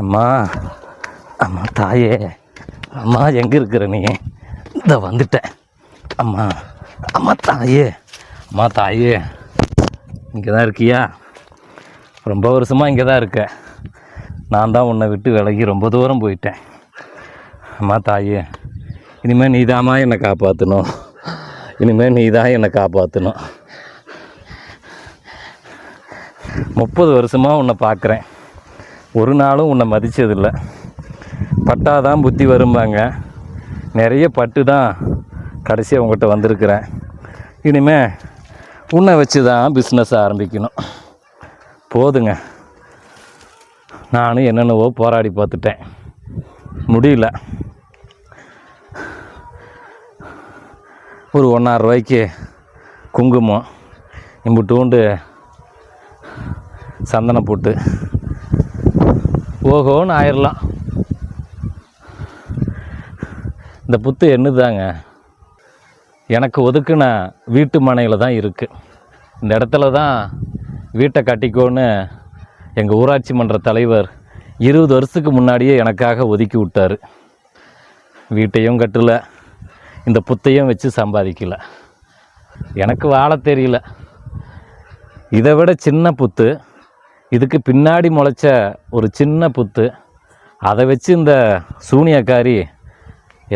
அம்மா அம்மா தாயே அம்மா எங்கே இருக்கிற நீ? இந்த வந்துட்டேன். அம்மா அம்மா தாயே அம்மா தாயே இங்கே தான் இருக்கியா? ரொம்ப வருஷமாக இங்கே தான் இருக்க. நான் தான் உன்னை விட்டு விலகி ரொம்ப தூரம் போயிட்டேன். அம்மா தாயே இனிமேல் நீ என்னை காப்பாற்றணும் இனிமேல் நீ தான் என்னை காப்பாற்றணும் முப்பது வருஷமாக உன்னை பார்க்குறேன். ஒரு நாளும் உன்னை மதித்ததில்லை பட்டாதான் புத்தி வரும்பாங்க. நிறைய பட்டு தான் கடைசியாக உங்கள்கிட்ட வந்திருக்கிறேன். இனிமேல் உன்னை வச்சு தான் பிஸ்னஸ் ஆரம்பிக்கணும். போதுங்க. நானும் என்னென்னவோ போராடி பார்த்துட்டேன். முடியல. ஒரு ஒன்றாயிரம் ரூபாய்க்கு குங்குமம் இம்புட்டூண்டு சந்தனம் போட்டு ஓஹோன்னு ஆயிடலாம் இந்த புத்து என்னதாங்க? எனக்கு ஒதுக்குன வீட்டு மனையில் தான் இருக்குது இந்த இடத்துல தான் வீட்டை கட்டிக்கோன்னு எங்கள் ஊராட்சி மன்ற தலைவர் இருபது வருஷத்துக்கு முன்னாடியே எனக்காக ஒதுக்கி விட்டார். வீட்டையும் கட்டல இந்த புத்தையும் வச்சு சம்பாதிக்கல. எனக்கு வாழ தெரியல. இதை விட சின்ன புத்து இதுக்கு பின்னாடி முளைச்ச ஒரு சின்ன புத்து. அதை வச்சு இந்த சூனியக்காரி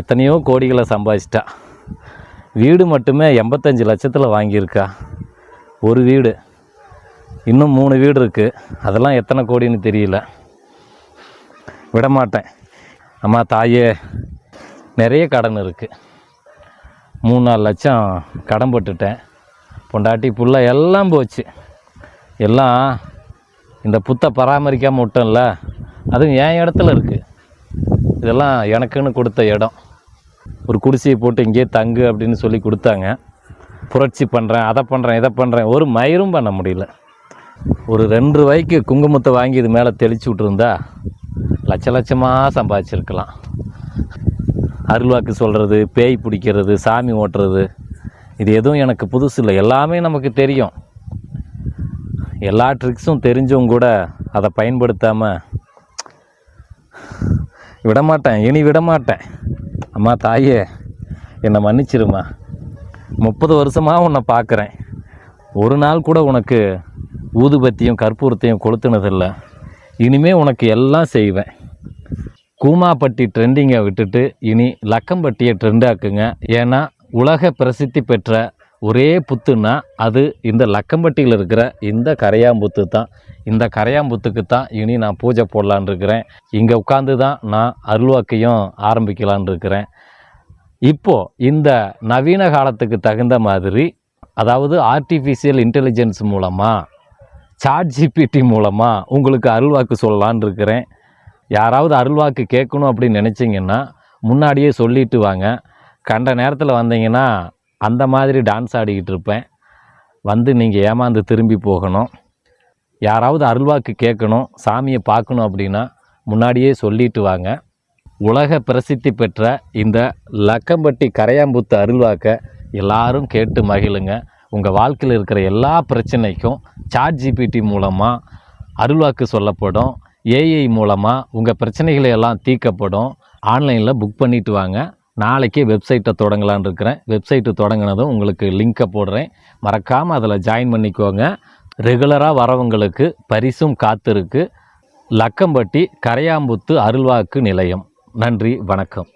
எத்தனையோ கோடிகளை சம்பாதிச்சிட்டா. வீடு மட்டுமே எண்பத்தஞ்சு லட்சத்தில் வாங்கியிருக்கா. ஒரு வீடு. இன்னும் மூணு வீடு இருக்குது அதெல்லாம் எத்தனை கோடின்னு தெரியல. விடமாட்டேன். அம்மா தாயே நிறைய கடன் இருக்குது மூணு நாலு லட்சம் கடன் போட்டுட்டேன். பொண்டாட்டி புள்ள எல்லாம் போச்சு. எல்லாம் இந்த புத்தை பராமரிக்காமல் விட்டோம்ல அதுவும் என் இடத்துல இருக்குது இதெல்லாம் எனக்குன்னு கொடுத்த இடம். ஒரு குடிசையை போட்டு இங்கேயே தங்கு அப்படின்னு சொல்லி கொடுத்தாங்க. புரட்சி பண்ணுறேன் அதை பண்ணுறேன் இதை பண்ணுறேன் ஒரு மயிரும் பண்ண முடியல. ஒரு ரெண்டு ரூபாய்க்கு குங்குமத்தை வாங்கி இது மேலே தெளிச்சு விட்ருந்தா லட்ச லட்சமாக சம்பாதிச்சிருக்கலாம். அருள்வாக்கு சொல்கிறது பேய் பிடிக்கிறது சாமி ஓட்டுறது இது எதுவும் எனக்கு புதுசு இல்லை எல்லாமே நமக்கு தெரியும். எல்லா ட்ரிக்ஸும் தெரிஞ்சும் கூட அதை பயன்படுத்தாமல் விடமாட்டேன் இனி விடமாட்டேன். அம்மா தாயே என்னை மன்னிச்சிருமா முப்பது வருஷமாக உன்னை பார்க்குறேன். ஒரு நாள் கூட உனக்கு ஊதுபத்தியும் கற்பூரத்தையும் கொளுத்துனதில்லை. இனிமே உனக்கு எல்லாம் செய்வேன். கூமாப்பட்டி ட்ரெண்டிங்கை விட்டுட்டு இனி லக்கம்பட்டியை ட்ரெண்டாக்குங்க ஏன்னா உலக பிரசித்தி பெற்ற ஒரே புத்துன்னா அது இந்த லக்கம்பட்டியில் இருக்கிற இந்த கரையாம்புத்து தான். இந்த கரையாம்புத்துக்கு தான் இனி நான் பூஜை போடலான் இருக்கிறேன். இங்கே உட்காந்து தான் நான் அருள்வாக்கையும் ஆரம்பிக்கலான் இருக்கிறேன். இப்போது இந்த நவீன காலத்துக்கு தகுந்த மாதிரி அதாவது ஆர்டிஃபிஷியல் இன்டெலிஜென்ஸ் மூலமாக சாட் ஜிபிடி மூலமாக உங்களுக்கு அருள்வாக்கு சொல்லலான்னு இருக்கிறேன். யாராவது அருள்வாக்கு கேட்கணும் அப்படின்னு நினச்சிங்கன்னா முன்னாடியே சொல்லிட்டு வாங்க. கண்ட நேரத்தில் வந்தீங்கன்னா அந்த மாதிரி டான்ஸ் ஆடிக்கிட்டு இருப்பேன். வந்து நீங்கள் ஏமாந்து திரும்பி போகணும். யாராவது அருள்வாக்கு கேட்கணும் சாமியை பார்க்கணும் அப்படின்னா முன்னாடியே சொல்லிட்டு வாங்க. உலக பிரசித்தி பெற்ற இந்த லக்கம்பட்டி கரையாம்புத்து அருள்வாக்கை எல்லாரும் கேட்டு மகிழுங்க. உங்கள் வாழ்க்கையில் இருக்கிற எல்லா பிரச்சனைக்கும் சாட் ஜிபிடி மூலமாக அருள்வாக்கு சொல்லப்படும். ஏஐ மூலமாக உங்கள் பிரச்சனைகளை எல்லாம் தீர்க்கப்படும். ஆன்லைனில் புக் பண்ணிவிட்டு வாங்க. நாளைக்கே வெப்சைட்டை தொடங்கலான்னு இருக்கிறேன். வெப்சைட்டு தொடங்கினதும் உங்களுக்கு லிங்க்கை போடுறேன். மறக்காமல் அதில் ஜாயின் பண்ணிக்கோங்க. ரெகுலராக வரவங்களுக்கு பரிசும் காத்திருக்கு. லக்கம்பட்டி கரையாம்புத்து அருள்வாக்கு நிலையம். நன்றி வணக்கம்.